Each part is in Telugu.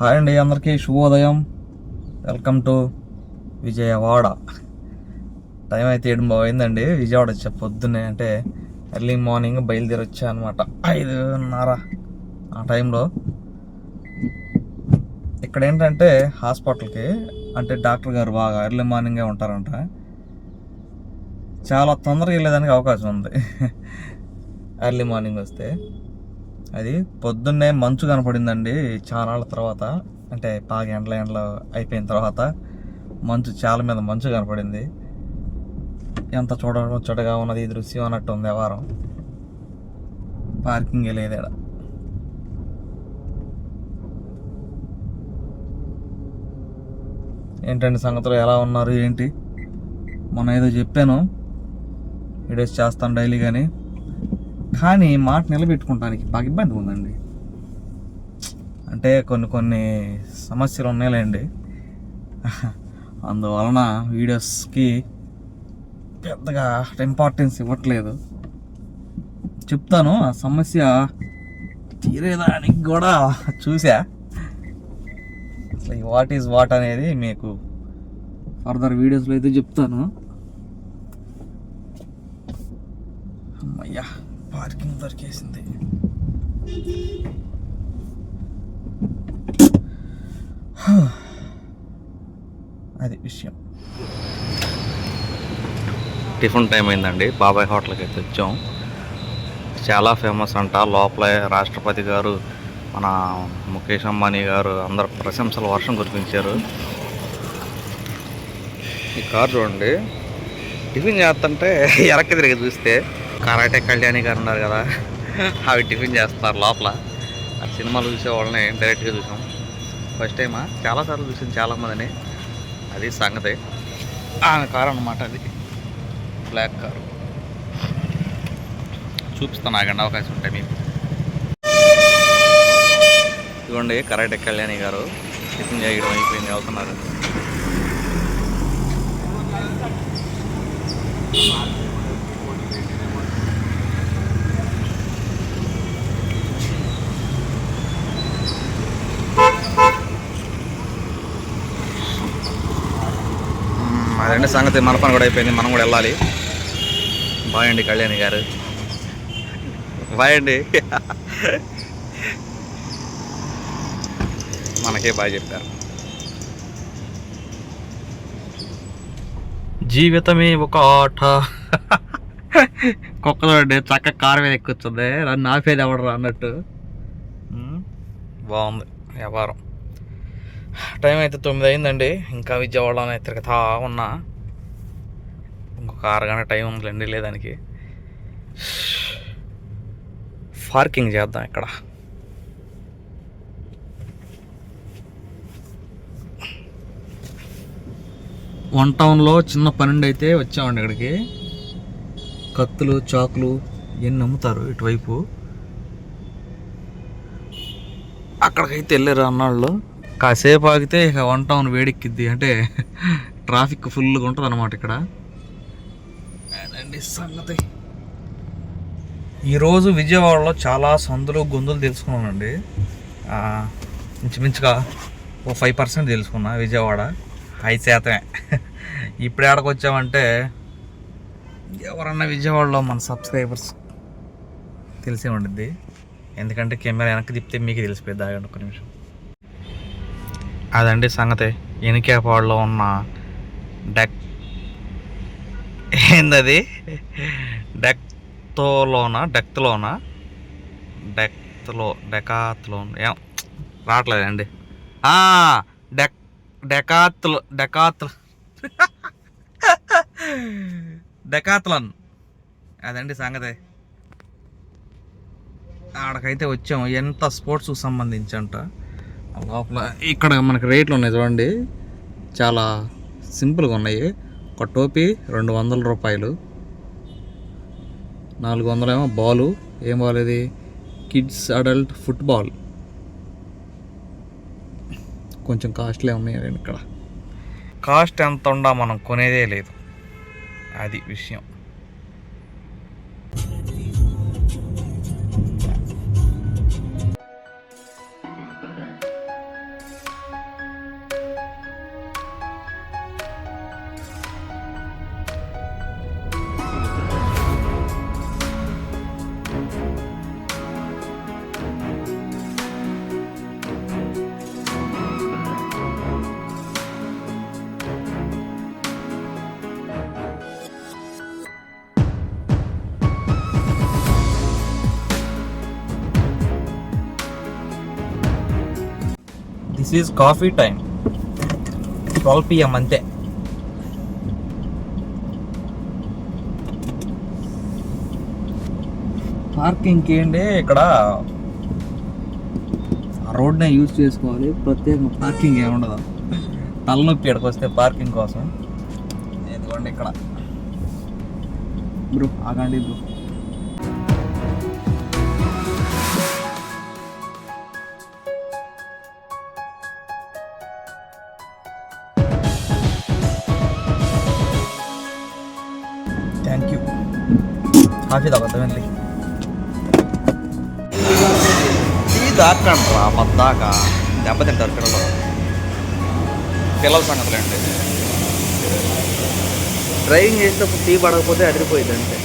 హాయ్ అండి అందరికీ శుభోదయం. Welcome to Vijayawada. టైం అయితే ఏడు అయిందండి. విజయవాడ వచ్చా పొద్దున్నే అంటే ఎర్లీ మార్నింగ్ బయలుదేరి వచ్చా అనమాట ఐదున్నర ఆ టైంలో. ఇక్కడ ఏంటంటే హాస్పిటల్కి అంటే డాక్టర్ గారు బాగా ఎర్లీ మార్నింగే ఉంటారంట. చాలా తొందరగా వెళ్ళేదానికి అవకాశం ఉంది. ఎర్లీ మార్నింగ్ వస్తే. అది పొద్దున్నే మంచు కనపడిందండి చాలా నాళ్ళ తర్వాత. అంటే బాగా ఎండల ఎండలు అయిపోయిన తర్వాత మంచు చాలా మీద మంచు కనపడింది. ఎంత చూడముచ్చటగా ఉన్నది ఈ దృశ్యం అన్నట్టు ఉంది వారం. పార్కింగ్ లేదు ఈడ. ఏంటండి సంగతులు? ఎలా ఉన్నారు? ఏంటి? మొన్న ఏదో చెప్పాను. వీడియోస్ చేస్తాను డైలీ కానీ కానీ మాట నిలబెట్టుకోవడానికి బాగా ఇబ్బంది ఉందండి. అంటే కొన్ని కొన్ని సమస్యలు ఉన్నాయిలేండి. అందువలన వీడియోస్కి పెద్దగా ఇంపార్టెన్స్ ఇవ్వట్లేదు. చెప్తాను ఆ సమస్య తీరేదానికి కూడా చూసా. అసలు వాట్ ఈజ్ వాట్ అనేది మీకు ఫర్దర్ వీడియోస్లో అయితే చెప్తాను. అమ్మయ్యా. పార్కింగ్ దొరికేసింది. అది విషయం. టిఫిన్ టైం అయిందండి. బాబాయ్ హోటల్కి అయితే వచ్చాం. చాలా ఫేమస్ అంట. లోపల రాష్ట్రపతి గారు మన ముఖేష్ అంబానీ గారు అందరు ప్రశంసల వర్షం కురిపించారు. ఈ కార్ చూడండి. టిఫిన్ చేస్తుంటే ఎరక్కి తిరిగి చూస్తే కరాటే కళ్యాణి గారు ఉన్నారు కదా అవి టిఫిన్ చేస్తున్నారు లోపల. ఆ సినిమాలు చూసే వాళ్ళని డైరెక్ట్గా చూసాం. ఫస్ట్ టైమా చాలాసార్లు చూసాం చాలామందిని అది సంగతి. ఆమె కారు అనమాట అది. బ్లాక్ కారు చూపిస్తాను ఆగండి అవకాశం ఉంటే మీకు. ఇదిగోండి కరాటే కళ్యాణి గారు టిఫిన్ చేయడం అయిపోయింది వెళ్తున్నారు. అదండి సంగతి మన పని కూడా అయిపోయింది. మనం కూడా వెళ్ళాలి. బాయ్ అండి కళ్యాణి గారు. బాయ్ అండి. మనకే బాగా చెప్పారు. జీవితమే ఒక ఆట. కుక్కదండి చక్క కారు మీద ఎక్కువచ్చుంది నన్ను ఆపేది ఎవడరా అన్నట్టు. బాగుంది. వ్యాపారం టైం అయితే తొమ్మిది అయిందండి ఇంకా విజయవాడలోనే తిరుగుతా ఉన్నా. ఇంకొక అరగంట టైం ఉందండి లేదానికి. పార్కింగ్ చేద్దాం ఇక్కడ. వన్ టౌన్లో చిన్న పన్నెండు అయితే వచ్చామండి ఇక్కడికి. కత్తులు చాకులు ఇవన్నీ అమ్ముతారు ఇటువైపు? అక్కడికైతే వెళ్ళారు అన్నాళ్ళు. కాసేపు ఆగితే ఇక వన్ టౌన్ వేడెక్కిద్ది. అంటే ట్రాఫిక్ ఫుల్గా ఉంటుంది అనమాట ఇక్కడ. అదండి సంగతి. ఈరోజు విజయవాడలో చాలా సందులు గొంతులు తెలుసుకున్నానండి. ఇంచుమించుగా ఓ ఫైవ్ పర్సెంట్ తెలుసుకున్నా విజయవాడ. ఐదు శాతమే. ఇప్పుడు ఆడకు వచ్చామంటే ఎవరన్నా విజయవాడలో మన సబ్స్క్రైబర్స్ తెలిసే ఉండిద్ది. ఎందుకంటే కెమెరా వెనక్కి తిప్పితే మీకు తెలిసిపోయింది. ఆగండి ఒక నిమిషం. అదండి సంగతి. ఎనికేపాడులో ఉన్న డెక్ ఏందది? డెక్తోలోన? డెక్త్లోన? డెక్త్లో డెకాత్లోన్ ఏం? రావట్లేదండి. డెక్ డెకాత్లో డెకాత్ డెకాత్లన్. అదండి సంగతి. ఆడకైతే వచ్చాము. ఎంత స్పోర్ట్స్కి సంబంధించి అంట లోపల ఇక్కడ మనకి రేట్లు ఉన్నాయి చూడండి. చాలా సింపుల్గా ఉన్నాయి. ఒక టోపీ రెండు వందల రూపాయలు. నాలుగు వందలేమో బాలు. ఏం బాల్ ఇది? కిడ్స్ అడల్ట్ ఫుట్బాల్ కొంచెం కాస్ట్లీ ఉన్నాయి ఇక్కడ. కాస్ట్ ఎంత ఉండా మనం కొనేదే లేదు. అది విషయం. This is coffee time. Twelve PM అంతే. పార్కింగ్కి ఏంటి ఇక్కడ? రోడ్నే యూజ్ చేసుకోవాలి. ప్రత్యేక పార్కింగ్ ఏమి ఉండదు. తలనొప్పి ఇక్కడికి వస్తే పార్కింగ్ కోసం. ఇదిగోండి ఇక్కడ. బ్రో ఆగండి బ్రో. కాఫీ తాగుతాం వెళ్ళి టీ దాకండ్రా మద్దాక దెబ్బతింటారు పిల్లలు పిల్లల సంగతులు అండి డ్రైవింగ్ చేసేటప్పుడు టీ పడకపోతే అదిరిపోయింది అంతే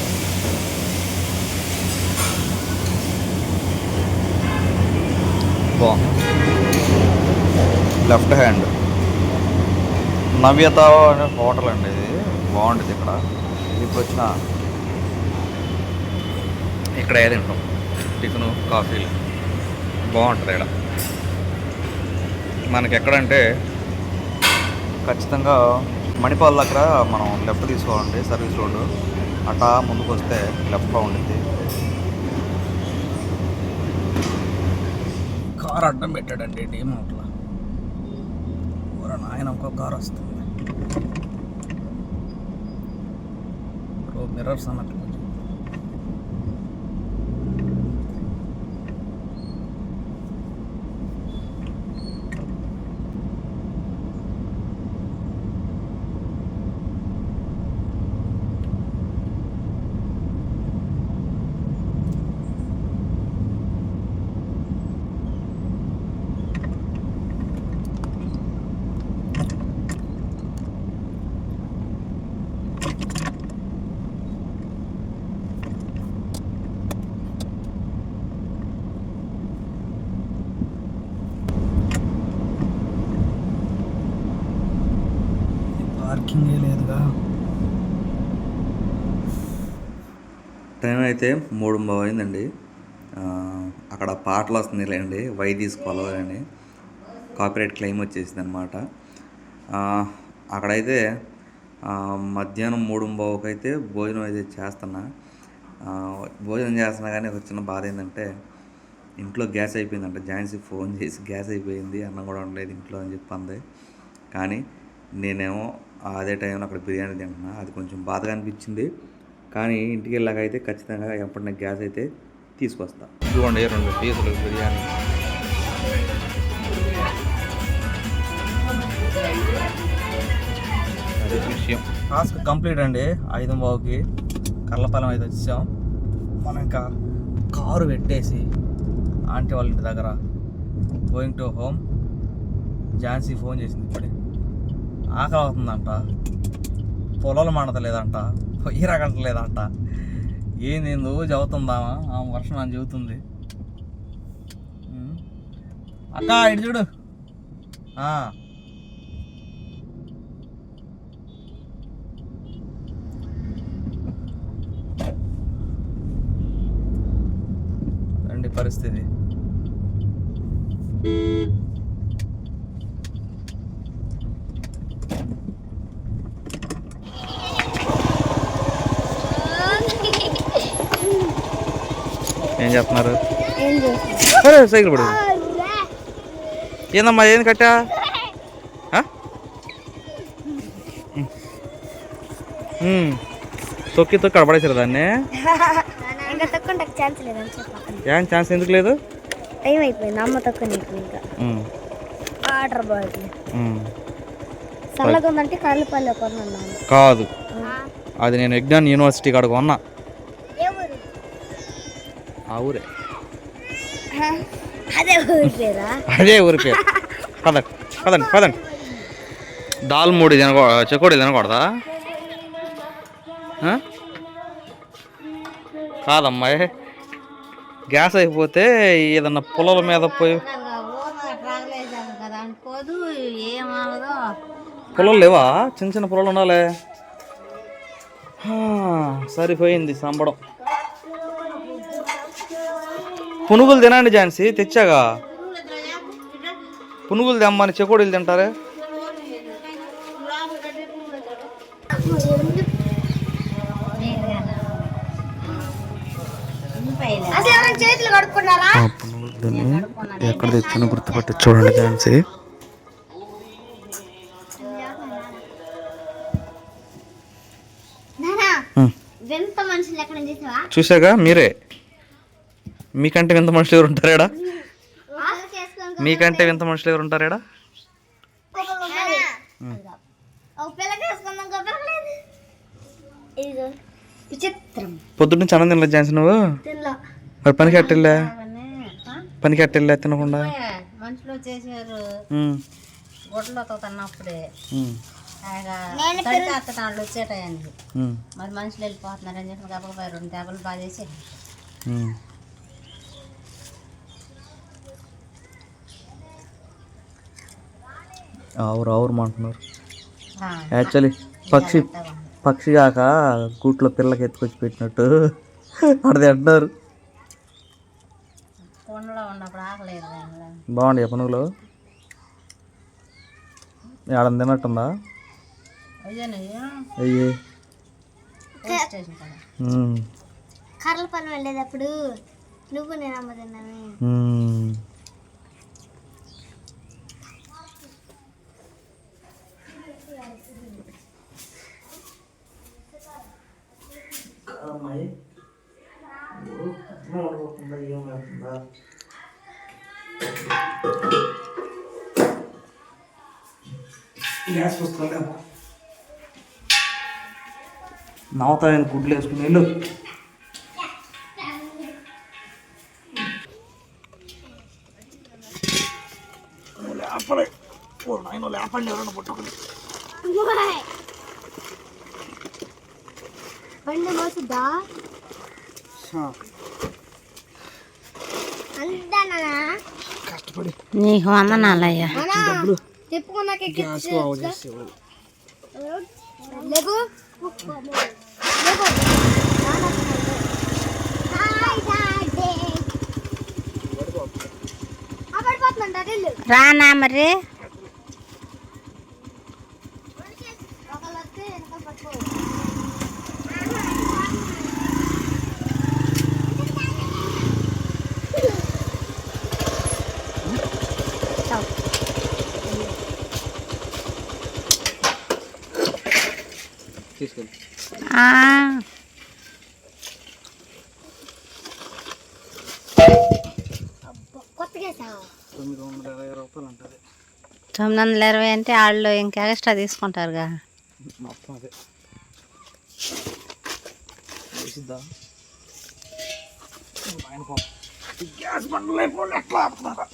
బాగుంది లెఫ్ట్ హ్యాండ్ నవ్యత అనే హోటల్ అండి ఇది బాగుంటుంది ఇక్కడ ఇప్పుడు వచ్చిన ఇక్కడ ఏ తింటాం టిఫిన్ కాఫీలు. బాగుంటుంది ఇక్కడ. మనకి ఎక్కడంటే ఖచ్చితంగా మణిపాల్ దగ్గర మనం లెఫ్ట్ తీసుకోవాలండి సర్వీస్ రోడ్డు. అటా ముందుకు వస్తే లెఫ్ట్లో ఉండిద్ది కార్ అడ్డం పెట్టాడండి టీమ్ అట్లా? నాయన ఒక కార్ వస్తుంది. మిర్రర్స్ అన్నట్టు. పార్కింగే లేదుగా. టైం అయితే మూడు అయిందండి. అక్కడ పాటలు వస్తుంది లేండి వై తీసుకోవాలని అని. కాపీరైట్ క్లెయిమ్ వచ్చేసింది అనమాట అక్కడైతే మధ్యాహ్నం మూడు బావుకైతే అయితే భోజనం అయితే చేస్తున్నా. భోజనం చేస్తున్నా కానీ ఒక చిన్న బాధ ఏంటంటే ఇంట్లో గ్యాస్ అయిపోయిందంట. జాన్సీ ఫోన్ చేసి గ్యాస్ అయిపోయింది అన్నం కూడా ఉండలేదు ఇంట్లో అని చెప్పి అంది. కానీ నేనేమో అదే టైంలో అక్కడ బిర్యానీ తింటున్నా. అది కొంచెం బాధగా అనిపించింది. కానీ ఇంటికి వెళ్ళాక అయితే ఖచ్చితంగా ఎప్పుడైనా గ్యాస్ అయితే తీసుకొస్తా. ఇదిగోండి రెండు పీసులు బిర్యానీ. అది విషయం. టాస్క్ కంప్లీట్ అండి. ఐదు బావుకి కళ్ళపాలెం అయితే వచ్చాం మనం ఇంకా కారు పెట్టేసి ఆంటీ వాళ్ళ ఇంటి దగ్గర going to home Jhansi phone చేసింది ఇప్పుడే. ఆకలి అవుతుందంట పొలాలు మండతలేదంట. పొయ్యి రగలలేదంట ఏంది ఏందో చదువుతుందామా? ఆ వర్షం అని చెబుతుంది. అక్క ఇటు చూడు. ఆ. రండి పరిస్థితి. చేస్తున్నారు? సరే సైకిల్ పడు ఏందమ్మా ఏంది కట్టా. తొక్కి తొక్కి అడపడేసారు దాన్ని. ఏం ఛాన్స్ ఎందుకు లేదు? టైం అయిపోయింది. అమ్మ తక్కువ ఇంకా. ఉమ్. Water bottle. ఉమ్. చల్లగా ఉందంటే కళ్ళపల్లి కొన్నాను కాదు. అది నేను విజ్ఞాన్ యూనివర్సిటీ కాడ కొన్నా. ఆ ఊరే అదే ఊరి పేరా అదే ఊరి పేరు పదండి పదండి పదండి దాల్ మూడి తినకూ చెకోడి తినకూడదా ఆ? కాదమ్మాయి గ్యాస్ అయిపోతే ఏదన్నా పొలాల మీద పోయి పొలాలు లేవా చిన్న చిన్న పొలాలు ఉండాలి సరిపోయింది సంబడం పునుగులు తినండి ఝాన్సీ తెచ్చాగా? పునుగులు తెమ్మని చెకోడీలు తింటారే? ఎక్కడ తెచ్చానో గుర్తుపట్టి చూడండి ఝాన్సీ. చూసాగా? మీరే. మీకంటే వింత మనుషులు ఎవరు ఉంటారేడా మీకంటే వింత మనుషులు ఎవరు ఉంటారేడా ఒక పిల్లకి వేసుకుందాం ఇంకో పిల్లకి లేదు ఇదిగో విచిత్రం. పొద్దున్న అన్నం తినలేదు ఝాన్సీ నువ్వు? తినలా. మరి పనికి అట్టెళ్ళా పనికి అట్టెళ్ళా తినకుండా? మనుషులు గుడ్లతో తిన్నప్పుడే. వాళ్ళు వచ్చేటాయండి మరి మనుషులు వెళ్ళిపోతున్నారు అని చెప్పి గబగబా రెండు టేబుల్ బాధేసి. ఆవురు ఆవురు అంటున్నారు. యాక్చువల్లీ పక్షి పక్షి కాక గూట్లో పిల్లకి ఎత్తుకొచ్చి పెట్టినట్టు అడిది అంటున్నారు. బాగుండే పనుగులు ఆడ తిన్నట్టుందా? అయ్యానయ్యా అయ్యే. ఉమ్, కర్రలపల్లి వెళ్ళేటప్పుడు నువ్వు నేను అమ్మ తిన్నాను అమ్మాయి. ఏమవుతుందా గ్యాస్ వస్తుందా పుస్తకాలు నవ్వుతాయని గుడ్లు వేసుకుని వెళ్ళు. లేపలే. ఓ నాయన లేపండి ఎవరన్నా పుట్టుకుని. బండి మోసుద్దా? కష్టపడి. నీకు వందనాలయ్యా చెప్పుకున్నాక గ్యాస్ బాగు చేసేవాళ్ళు లేకు రానా మరి? తీసుకెళ్ళి తొమ్మిది వందల ఇరవై రూపాయలు ఉంటుంది తొమ్మిది వందల ఇరవై అంటే వాళ్ళు ఇంకా ఎక్స్ట్రా తీసుకుంటారుగా. మొత్తం అదే. గ్యాస్ బండ్లు అయిపోయి ఎట్లా ఆపుతున్నారా?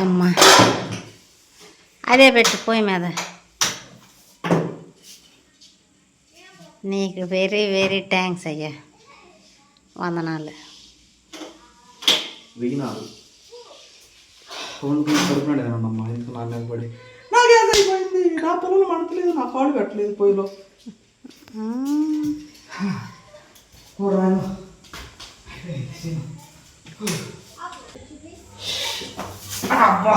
అమ్మా అదే పెట్టు పొయ్యి మీద. నీకు వెరీ వెరీ థ్యాంక్స్ అయ్యా. వందనాలు. ఎందుకు నా పడి. నా కాళ్ళు పెట్టలేదు పొయ్యిలో. Morano. అబ్బా